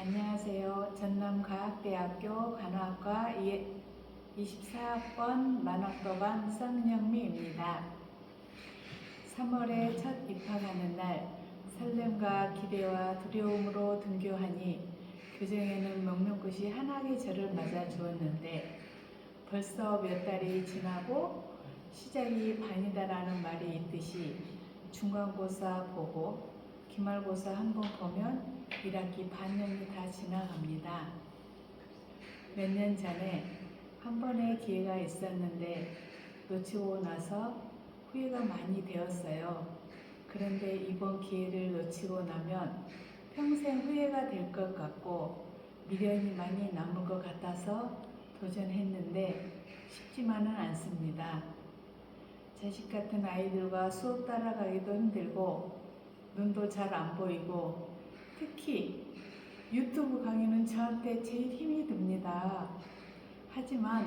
안녕하세요. 전남과학대학교 간호학과 24학번 만학도반 썸영미입니다. 3월에 첫 입학하는 날 설렘과 기대와 두려움으로 등교하니 교정에는 먹는 것이 한학의 저를 맞아 주었는데 벌써 몇 달이 지나고 시작이 반이다라는 말이 있듯이 중간고사 보고 기말고사 한 번 보면 1학기 반년이 다 지나갑니다. 몇 년 전에 한 번의 기회가 있었는데 놓치고 나서 후회가 많이 되었어요. 그런데 이번 기회를 놓치고 나면 평생 후회가 될 것 같고 미련이 많이 남을 것 같아서 도전했는데 쉽지만은 않습니다. 자식 같은 아이들과 수업 따라가기도 힘들고 눈도 잘 안 보이고 특히 유튜브 강의는 저한테 제일 힘이 듭니다. 하지만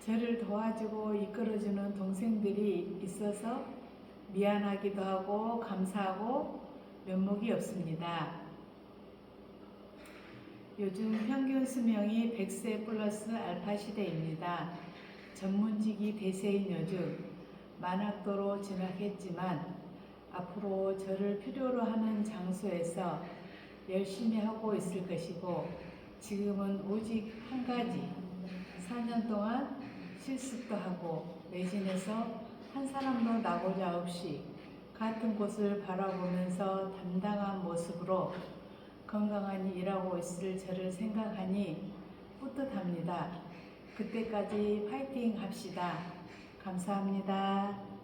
저를 도와주고 이끌어주는 동생들이 있어서 미안하기도 하고 감사하고 면목이 없습니다. 요즘 평균 수명이 100세 플러스 알파 시대입니다. 전문직이 대세인 요즘 만학도로 진학했지만 앞으로 저를 필요로 하는 장소에서 열심히 하고 있을 것이고 지금은 오직 한 가지 4년 동안 실습도 하고 매진해서 한 사람도 나고자 없이 같은 곳을 바라보면서 담당한 모습으로 건강하니 일하고 있을 저를 생각하니 뿌듯합니다. 그때까지 파이팅 합시다. 감사합니다.